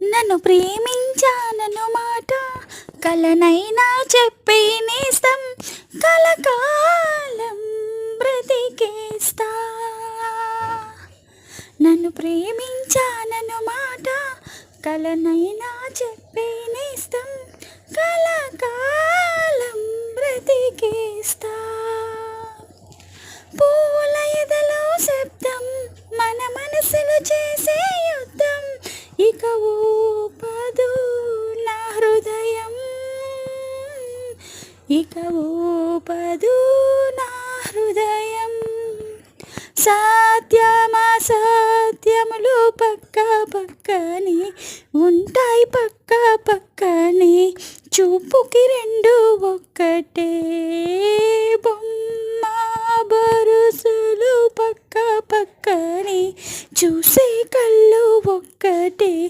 నన్ను ప్రేమించానను మాట కలనైనా చెప్పి నేస్తం కలకాలం బ్రతికేస్తా. నన్ను ప్రేమించానను మాట కలనైనా చెప్పి నేస్తం కలకాలం బ్రతికేస్తా. పూల ఎదలో శబ్దం మన మనసును చేసే ఇక ఊపదు నా హృదయం. సత్యమా పక్క పక్కనే ఉంటాయి పక్క పక్కనే చూపుకి రెండు ఒక్కటే. బొమ్మ బరుసులు పక్క పక్కనే చూసే